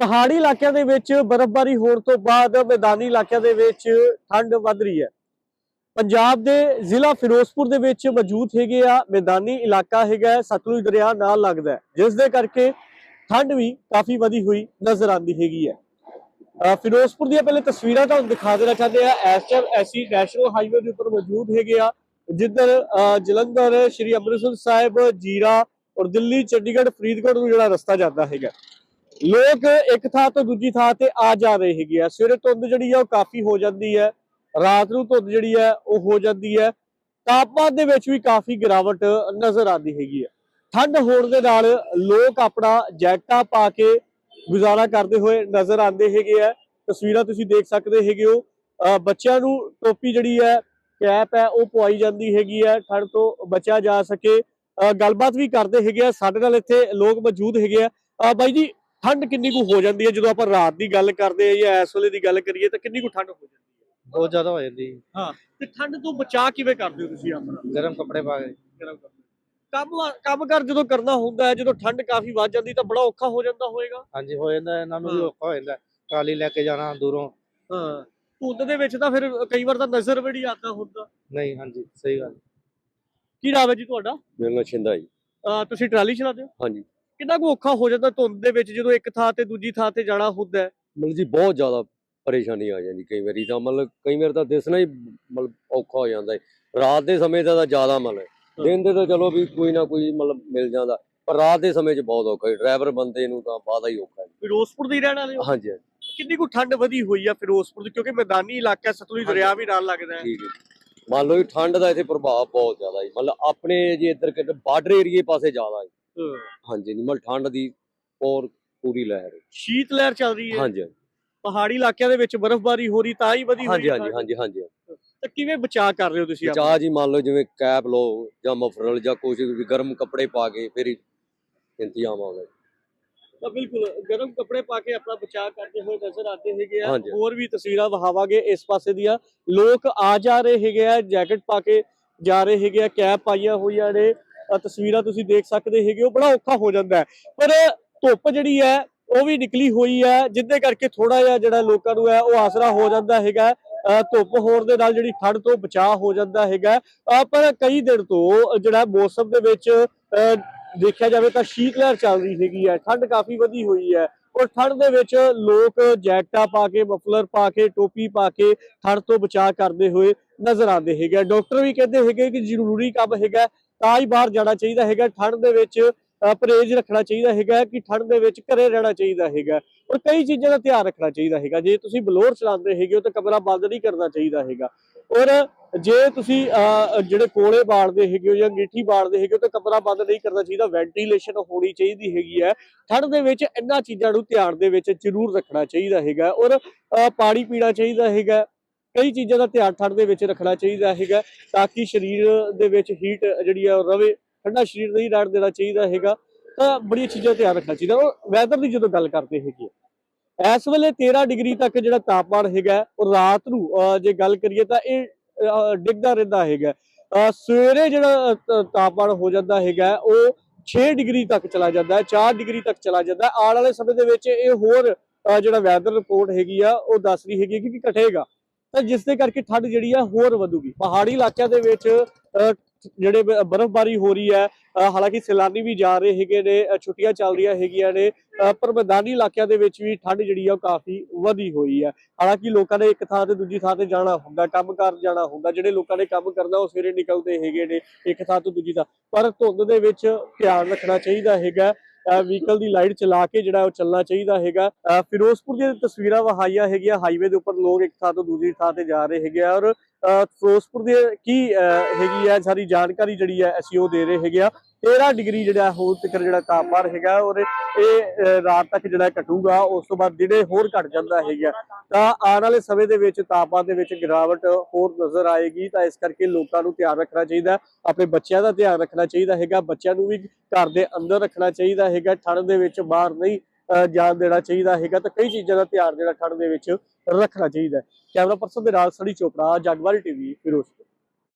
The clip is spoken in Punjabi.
ਪਹਾੜੀ ਇਲਾਕਿਆਂ ਦੇ ਵਿੱਚ ਬਰਫ਼ਬਾਰੀ ਹੋਣ ਤੋਂ ਬਾਅਦ ਮੈਦਾਨੀ ਇਲਾਕਿਆਂ ਦੇ ਵਿੱਚ ਠੰਡ ਵੱਧ ਰਹੀ ਹੈ। ਪੰਜਾਬ ਦੇ ਜ਼ਿਲ੍ਹਾ ਫਿਰੋਜ਼ਪੁਰ ਦੇ ਵਿੱਚ ਮੌਜੂਦ ਹੈਗੇ ਆ ਮੈਦਾਨੀ ਇਲਾਕਾ ਹੈਗਾ ਸਤਲੁਜ ਦਰਿਆ ਨਾਲ ਲੱਗਦਾ ਹੈ, ਜਿਸ ਦੇ ਕਰਕੇ ਠੰਡ ਵੀ ਕਾਫੀ ਵਧੀ ਹੋਈ ਨਜ਼ਰ ਆਉਂਦੀ ਹੈਗੀ ਹੈ। ਅ, ਫਿਰੋਜ਼ਪੁਰ ਦੀਆਂ ਪਹਿਲੇ ਤਸਵੀਰਾਂ ਤੁਹਾਨੂੰ ਦਿਖਾ ਦੇਣਾ ਚਾਹੁੰਦੇ ਆ। ਇਸ ਟਾਈਮ ਐਸੀ ਨੈਸ਼ਨਲ ਹਾਈਵੇ ਦੇ ਉੱਪਰ ਮੌਜੂਦ ਹੈਗੇ ਆ ਜਿੱਧਰ ਅ, ਜਲੰਧਰ ਸ਼੍ਰੀ ਅੰਮ੍ਰਿਤਸਰ ਸਾਹਿਬ ਜੀਰਾ ਔਰ ਦਿੱਲੀ ਚੰਡੀਗੜ੍ਹ ਫਰੀਦਕੋਟ ਨੂੰ ਜਿਹੜਾ ਰਸਤਾ ਜਾਂਦਾ ਹੈਗਾ। ਲੋਕ ਇੱਕ ਥਾਂ ਤੋਂ ਦੂਜੀ ਥਾਂ ਤੇ ਆ ਜਾ ਰਹੇ ਹੈਗੇ ਆ। ਸਵੇਰੇ ਧੁੰਦ ਜਿਹੜੀ ਆ ਉਹ ਕਾਫੀ ਹੋ ਜਾਂਦੀ ਹੈ, ਰਾਤ ਨੂੰ ਧੁੰਦ ਜਿਹੜੀ ਹੈ ਉਹ ਹੋ ਜਾਂਦੀ ਹੈ। ਤਾਪਮਾਨ ਦੇ ਵਿੱਚ ਵੀ ਕਾਫੀ ਗਿਰਾਵਟ ਨਜ਼ਰ ਆਉਂਦੀ ਹੈਗੀ ਹੈ ਠੰਡ ਹੋਣ ਦੇ ਨਾਲ ਲੋਕ ਆਪਣਾ ਜੈਕਟਾਂ ਪਾ ਕੇ ਗੁਜ਼ਾਰਾ ਕਰਦੇ ਹੋਏ ਨਜ਼ਰ ਆਉਂਦੇ ਹੈਗੇ ਆ। ਤਸਵੀਰਾਂ ਤੁਸੀਂ ਦੇਖ ਸਕਦੇ ਹੈਗੇ ਹੋ। ਅਹ ਬੱਚਿਆਂ ਨੂੰ ਟੋਪੀ ਜਿਹੜੀ ਹੈ, ਕੈਪ ਹੈ, ਉਹ ਪਵਾਈ ਜਾਂਦੀ ਹੈਗੀ ਹੈ ਠੰਡ ਤੋਂ ਬਚਿਆ ਜਾ ਸਕੇ। ਗੱਲਬਾਤ ਵੀ ਕਰਦੇ ਹੈਗੇ ਆ। ਸਾਡੇ ਨਾਲ ਇੱਥੇ ਲੋਕ ਮੌਜੂਦ ਹੈਗੇ ਆ। ਬਾਈ ਜੀ ਠੰਡ ਕਿੰਨੀ ਕੁ ਹੋ ਜਾਂਦੀ ਹੈ? ਜਦੋਂ ਆਪਾਂ ਰਾਤ ਦੀ ਗੱਲ ਕਰਦੇ ਆ ਜਾਂ ਇਸ ਵੇਲੇ ਦੀ ਗੱਲ ਕਰੀਏ ਤਾਂ ਕਿੰਨੀ ਕੁ ਠੰਡ ਹੋ ਜਾਂਦੀ ਹੈ? ਬਹੁਤ ਜ਼ਿਆਦਾ ਹੋ ਜਾਂਦੀ ਹੈ। ਤੇ ਠੰਡ ਤੋਂ ਬਚਾ ਕਿਵੇਂ ਕਰਦੇ ਹੋ ਤੁਸੀਂ ਆਪਣਾ? ਗਰਮ ਕੱਪੜੇ ਪਾ ਕੇ। ਗਰਮ ਕੰਮ ਕੰਮ ਕਰ ਜਦੋਂ ਕਰਨਾ ਹੁੰਦਾ ਹੈ ਜਦੋਂ ਠੰਡ ਕਾਫੀ ਵੱਧ ਜਾਂਦੀ ਤਾਂ ਬੜਾ ਔਖਾ ਹੋ ਜਾਂਦਾ ਹੋਵੇਗਾ ਹਾਂਜੀ ਹੋ ਜਾਂਦਾ ਇਹਨਾਂ ਨੂੰ ਵੀ ਹਾਂ। ਔਖਾ ਹੋ ਜਾਂਦਾ ਟਰਾਲੀ ਲੈ ਕੇ ਜਾਣਾ ਦੂਰੋਂ। ਹਾਂ ਧੁੰਦ ਦੇ ਵਿੱਚ ਤਾਂ ਫਿਰ ਕਈ ਵਾਰ ਤਾਂ ਨਜ਼ਰ ਵੀ ਨਹੀਂ ਆਉਂਦਾ ਹੁੰਦਾ। ਨਹੀਂ ਹਾਂਜੀ ਸਹੀ ਗੱਲ। ਕੀ ਨਾਮ ਹੈ ਜੀ ਤੁਹਾਡਾ? ਮੇਰਾ ਛਿੰਦਾ ਜੀ। ਅਹ ਤੁਸੀਂ ਟਰਾਲੀ ਚਲਾਉਂਦੇ ਹੋ? ਹਾਂਜੀ। ਕਿੰਨਾ ਕੁ ਔਖਾ ਹੋ ਜਾਂਦਾ ਧੁੰਦ ਦੇ ਵਿੱਚ ਜਦੋਂ ਇੱਕ ਥਾਂ ਤੇ ਦੂਜੀ ਥਾਂ ਤੇ ਜਾਣਾ ਹੁੰਦਾ ਹੈ? ਮਤਲਬ ਜੀ ਬਹੁਤ ਜ਼ਿਆਦਾ ਪਰੇਸ਼ਾਨੀ ਆ ਜਾਂਦੀ ਕਈ ਵਾਰੀ ਤਾਂ ਮਤਲਬ ਕਈ ਵਾਰ ਤਾਂ ਦਿਸਣਾ ਹੀ ਮਤਲਬ ਔਖਾ ਹੋ ਜਾਂਦਾ ਹੈ। ਰਾਤ ਦੇ ਸਮੇਂ ਦਾ ਤਾਂ ਜ਼ਿਆਦਾ ਮਤਲਬ ਦਿਨ ਦੇ ਤਾਂ ਚਲੋ ਵੀ ਕੋਈ ਨਾ ਕੋਈ ਮਤਲਬ ਮਿਲ ਜਾਂਦਾ ਪਰ ਰਾਤ ਦੇ ਸਮੇਂ 'ਚ ਬਹੁਤ ਔਖਾ ਹੈ। ਡਰਾਈਵਰ ਬੰਦੇ ਨੂੰ ਤਾਂ ਬਾਦਾ ਹੀ ਔਖਾ ਹੈ। ਫਿਰੋਜ਼ਪੁਰ ਦੇ ਹੀ ਰਹਿਣ ਵਾਲੇ ਹੋ? ਹਾਂਜੀ ਹਾਂਜੀ, ਕਿੰਨੀ ਕੁ ਠੰਡ ਵਧੀ ਹੋਈ ਆ ਫਿਰੋਜ਼ਪੁਰ ਦੀ? ਕਿਉਂਕਿ ਮੈਦਾਨੀ ਇਲਾਕਾ ਹੈ, ਸਤਲੁਜ ਦਰਿਆ ਵੀ ਨਾਲ ਲੱਗਦਾ ਹੈ। ਠੀਕ ਹੈ ਮੰਨ ਲਓ ਜੀ ਠੰਡ ਦਾ ਇੱਥੇ ਪ੍ਰਭਾਵ ਬਹੁਤ ਜ਼ਿਆਦਾ ਹੈ। ਮਤਲਬ ਆਪਣੇ ਜੇ ਇੱਧਰ ਕਿਤੇ ਬਾਰਡਰ ਏਰੀਏ ਪਾਸੇ ਜ਼ਿਆਦਾ ਹੈ ਹਾਂ। ਹਾਂਜੀ ਮਤਲਬ ਠੰਡ ਦੀ ਔਰ ਪੂਰੀ ਲਹਿਰ। ਹੈ ਸ਼ੀਤ ਲਹਿਰ ਚੱਲ ਰਹੀ ਹੈ। ਹਾਂਜੀ ਪਹਾੜੀ ਇਲਾਕਿਆਂ ਦੇ ਵਿੱਚ ਬਰਫ਼ਬਾਰੀ ਹੋ ਰਹੀ ਤਾਂ ਹੀ ਵਧੀ ਹੋਈ ਹਾਂਜੀ ਹੈ ਹਾਂਜੀ ਹਾਂਜੀ ਹਾਂਜੀ। ਤਾਂ ਕਿਵੇਂ ਬਚਾਅ ਕਰ ਰਹੇ ਹੋ ਤੁਸੀਂ ਆਪਣਾ? ਚਾਹ ਜੀ ਮੰਨ ਲਓ ਜਿਵੇਂ ਕੈਪ ਲਓ ਜਾਂ ਮਫਰਲ ਜਾਂ ਕੁਝ ਵੀ ਗਰਮ ਕੱਪੜੇ ਪਾ ਕੇ ਫਿਰ ਹੀ ਇੰਤਜ਼ਾਮ ਆਉਂਦਾ ਜੀ। ਤਾਂ ਬਿਲਕੁਲ ਗਰਮ ਕੱਪੜੇ ਪਾ ਕੇ ਆਪਣਾ ਬਚਾਅ ਕਰਦੇ ਹੋਏ ਨਜ਼ਰ ਆਉਂਦੇ ਹੈਗੇ ਆ। ਹਾਂਜੀ। ਹੋਰ ਵੀ ਤਸਵੀਰਾਂ ਵਹਾਵਾਂਗੇ ਇਸ ਪਾਸੇ ਦੀਆਂ। ਲੋਕ ਆ ਜਾ ਰਹੇ ਹੈਗੇ ਆ ਜੈਕਟ ਪਾ ਕੇ ਜਾ ਰਹੇ ਹੈਗੇ ਆ ਕੈਪ ਪਾਈਆਂ ਹੋਈਆਂ ਨੇ। ਤਸਵੀਰਾਂ ਤੁਸੀਂ ਦੇਖ ਸਕਦੇ ਹੈਗੇ, ਉਹ ਬੜਾ ਔਖਾ ਹੋ ਜਾਂਦਾ ਪਰ ਧੁੱਪ ਜਿਹੜੀ ਹੈ, ਉਹ ਵੀ ਨਿਕਲੀ ਹੋਈ ਹੈ, ਜਿੱਦੇ ਕਰਕੇ ਥੋੜਾ ਜਿਹਾ ਜਿਹੜਾ ਲੋਕਾਂ ਨੂੰ ਹੈ, ਉਹ ਆਸਰਾ ਹੋ ਜਾਂਦਾ ਹੈਗਾ ਅਹ ਧੁੱਪ ਹੋਣ ਦੇ ਨਾਲ ਜਿਹੜੀ ਠੰਡ ਤੋਂ ਬਚਾਅ ਹੋ ਜਾਂਦਾ ਹੈਗਾ ਪਰ ਕਈ ਦਿਨ ਤੋਂ ਜਿਹੜਾ ਮੌਸਮ ਦੇ ਵਿੱਚ ਅਹ ਦੇਖਿਆ ਜਾਵੇ ਤਾਂ ਸ਼ੀਤ ਲਹਿਰ ਚੱਲ ਰਹੀ ਹੈਗੀ ਹੈ, ਠੰਡ ਕਾਫੀ ਵਧੀ ਹੋਈ ਹੈ। ਔਰ ਠੰਡ ਦੇ ਵਿੱਚ ਲੋਕ ਜੈਕਟਾਂ ਪਾ ਕੇ, ਮਫਲਰ ਪਾ ਕੇ, ਟੋਪੀ ਪਾ ਕੇ ਠੰਡ ਤੋਂ ਬਚਾਅ ਕਰਦੇ ਹੋਏ ਨਜ਼ਰ ਆਉਂਦੇ ਹੈਗੇ ਆ। ਡਾਕਟਰ ਵੀ ਕਹਿੰਦੇ ਹੈਗੇ ਕਿ ਜ਼ਰੂਰੀ ਕੰਮ ਹੈਗਾ ਤਾਂ ਹੀ ਬਾਹਰ ਜਾਣਾ ਚਾਹੀਦਾ ਹੈਗਾ ਠੰਡ ਦੇ ਵਿੱਚ ਪਰਹੇਜ਼ ਰੱਖਣਾ ਚਾਹੀਦਾ ਹੈਗਾ ਕਿ ਠੰਡ ਦੇ ਵਿੱਚ ਘਰੇ ਰਹਿਣਾ ਚਾਹੀਦਾ ਹੈਗਾ ਔਰ ਕਈ ਚੀਜ਼ਾਂ ਦਾ ਧਿਆਨ ਰੱਖਣਾ ਚਾਹੀਦਾ ਹੈਗਾ। ਜੇ ਤੁਸੀਂ ਬਲੋਰ ਚਲਾਉਂਦੇ ਹੈਗੇ ਹੋ ਤਾਂ ਕਮਰਾ ਬੰਦ ਨਹੀਂ ਕਰਨਾ ਚਾਹੀਦਾ ਹੈਗਾ। ਔਰ ਜੇ ਤੁਸੀਂ ਅ, ਜਿਹੜੇ ਕੋਲੇ ਬਾਲਦੇ ਹੈਗੇ ਹੋ ਜਾਂ ਅੰਗੀਠੀ ਬਾਲਦੇ ਹੈਗੇ ਹੋ ਤਾਂ ਕਮਰਾ ਬੰਦ ਨਹੀਂ ਕਰਨਾ ਚਾਹੀਦਾ ਵੈਂਟੀਲੇਸ਼ਨ ਹੋਣੀ ਚਾਹੀਦੀ ਹੈਗੀ ਹੈ। ਠੰਡ ਦੇ ਵਿੱਚ ਇਹਨਾਂ ਚੀਜ਼ਾਂ ਨੂੰ ਧਿਆਨ ਦੇ ਵਿੱਚ ਜ਼ਰੂਰ ਰੱਖਣਾ ਚਾਹੀਦਾ ਹੈਗਾ। ਔਰ ਪਾਣੀ ਪੀਣਾ ਚਾਹੀਦਾ ਹੈਗਾ। ਕਈ ਚੀਜ਼ਾਂ ਦਾ ਧਿਆਨ ਠੰਡ ਦੇ ਵਿੱਚ ਰੱਖਣਾ ਚਾਹੀਦਾ ਹੈਗਾ ਤਾਂ ਕਿ ਸਰੀਰ ਦੇ ਵਿੱਚ ਹੀਟ ਜਿਹੜੀ ਆ ਉਹ ਰਵੇ ਠੰਡਾ ਸਰੀਰ ਨਹੀਂ ਰਹਿਣ ਦੇਣਾ ਚਾਹੀਦਾ ਹੈਗਾ। ਤਾਂ ਬੜੀਆਂ ਚੀਜ਼ਾਂ ਦਾ ਧਿਆਨ ਰੱਖਣਾ ਚਾਹੀਦਾ। ਔਰ ਵੈਦਰ ਦੀ ਜਦੋਂ ਗੱਲ ਕਰਦੇ ਹੈਗੇ ਆ, ਇਸ ਵੇਲੇ 13 ਡਿਗਰੀ ਤੱਕ ਜਿਹੜਾ ਤਾਪਮਾਨ ਹੈਗਾ ਉਹ ਰਾਤ ਨੂੰ ਜੇ ਗੱਲ ਕਰੀਏ ਤਾਂ ਇਹ ਡਿੱਗਦਾ ਰਹਿੰਦਾ ਹੈਗਾ ਸਵੇਰੇ ਜਿਹੜਾ ਤਾਪਮਾਨ ਹੋ ਜਾਂਦਾ ਹੈਗਾ ਉਹ 6 ਡਿਗਰੀ ਤੱਕ ਚਲਾ ਜਾਂਦਾ ਹੈ 4 ਡਿਗਰੀ ਤੱਕ ਚਲਾ ਜਾਂਦਾ ਹੈ। ਆਉਣ ਵਾਲੇ ਸਮੇਂ ਦੇ ਵਿੱਚ ਇਹ ਹੋਰ ਜਿਹੜਾ ਵੈਦਰ ਰਿਪੋਰਟ ਹੈਗੀ ਆ, ਉਹ ਦੱਸ ਰਹੀ ਹੈਗੀ ਕਿ ਘਟੇਗਾ। ਤਾਂ ਜਿਸ ਦੇ ਕਰਕੇ ਠੰਡ ਜਿਹੜੀ ਆ ਹੋਰ ਵਧੂਗੀ। ਪਹਾੜੀ ਇਲਾਕਿਆਂ ਦੇ ਵਿੱਚ ਜਿਹੜੇ ਬਰਫ਼ਬਾਰੀ ਹੋ ਰਹੀ ਹੈ ਹਾਲਾਂਕਿ ਸੈਲਾਨੀ ਵੀ ਜਾ ਰਹੇ ਹੈਗੇ ਨੇ ਛੁੱਟੀਆਂ ਚੱਲ ਰਹੀਆਂ ਹੈਗੀਆਂ ਨੇ ਪਰ ਮੈਦਾਨੀ ਇਲਾਕਿਆਂ ਦੇ ਵਿੱਚ ਵੀ ਠੰਡ ਜਿਹੜੀ ਆ ਉਹ ਕਾਫੀ ਵਧੀ ਹੋਈ ਹੈ। ਹਾਲਾਂਕਿ ਲੋਕਾਂ ਨੇ ਇੱਕ ਥਾਂ ਤੇ ਦੂਜੀ ਥਾਂ ਤੇ ਜਾਣਾ ਹੁੰਦਾ, ਕੰਮ ਕਰ ਜਾਣਾ ਹੁੰਦਾ, ਜਿਹੜੇ ਲੋਕਾਂ ਨੇ ਕੰਮ ਕਰਨਾ ਉਹ ਸਵੇਰੇ ਨਿਕਲਦੇ ਹੈਗੇ ਨੇ ਇੱਕ ਥਾਂ ਤੋਂ ਦੂਜੀ ਥਾਂ। ਪਰ ਧੁੰਦ ਦੇ ਵਿੱਚ ਧਿਆਨ ਰੱਖਣਾ ਚਾਹੀਦਾ ਹੈਗਾ ਵਹੀਕਲ ਦੀ ਲਾਈਟ ਚਲਾ ਕੇ ਜਿਹੜਾ ਉਹ ਚੱਲਣਾ ਚਾਹੀਦਾ ਹੈਗਾ। ਫਿਰੋਜ਼ਪੁਰ ਦੀਆਂ ਤਸਵੀਰਾਂ ਵਹਾਈਆਂ ਹੈਗੀਆਂ, ਹਾਈਵੇ ਦੇ ਉੱਪਰ ਲੋਕ ਇੱਕ ਥਾਂ ਤੋਂ ਦੂਜੀ ਥਾਂ ਤੇ ਜਾ ਰਹੇ ਹੈਗੇ ਆ ਔਰ ਫਿਰੋਜ਼ਪੁਰ ਦੀ ਕੀ ਹੈਗੀ ਹੈ ਸਾਰੀ ਜਾਣਕਾਰੀ ਜਿਹੜੀ ਹੈ ਅਸੀਂ ਉਹ ਦੇ ਰਹੇ ਹੈਗੇ ਆ। 13 ਡਿਗਰੀ ਜਿਹੜਾ ਹੋਰ ਤੱਕ ਜਿਹੜਾ ਤਾਪਮਾਨ ਹੈਗਾ ਔਰ ਇਹ ਰਾਤ ਤੱਕ ਜਿਹੜਾ ਘਟੂਗਾ, ਉਸ ਤੋਂ ਬਾਅਦ ਦਿਨੇ ਹੋਰ ਘਟ ਜਾਂਦਾ ਹੈਗਾ। ਤਾਂ ਆਉਣ ਵਾਲੇ ਸਮੇਂ ਦੇ ਵਿੱਚ ਤਾਪਮਾਨ ਦੇ ਵਿੱਚ ਗਿਰਾਵਟ ਹੋਰ ਨਜ਼ਰ ਆਏਗੀ, ਤਾਂ ਇਸ ਕਰਕੇ ਲੋਕਾਂ ਨੂੰ ਧਿਆਨ ਰੱਖਣਾ ਚਾਹੀਦਾ, ਆਪਣੇ ਬੱਚਿਆਂ ਦਾ ਧਿਆਨ ਰੱਖਣਾ ਚਾਹੀਦਾ ਹੈਗਾ, ਬੱਚਿਆਂ ਨੂੰ ਵੀ ਘਰ ਦੇ ਅੰਦਰ ਰੱਖਣਾ ਚਾਹੀਦਾ ਹੈਗਾ, ਠੰਡ ਦੇ ਵਿੱਚ ਬਾਹਰ ਨਹੀਂ ਅ, ਜਾਣ ਦੇਣਾ ਚਾਹੀਦਾ ਹੈਗਾ ਤਾਂ ਕਈ ਚੀਜ਼ਾਂ ਦਾ ਧਿਆਨ ਜਿਹੜਾ ਠੰਡ ਦੇ ਵਿੱਚ ਰੱਖਣਾ ਚਾਹੀਦਾ ਕੈਮਰਾ ਪਰਸਨ ਦੇ ਨਾਲ ਸੜੀ ਚੋਪੜਾ ਜਗਵਾਰੀ ਟੀਵੀ ਫਿਰੋਜ਼ਪੁਰ।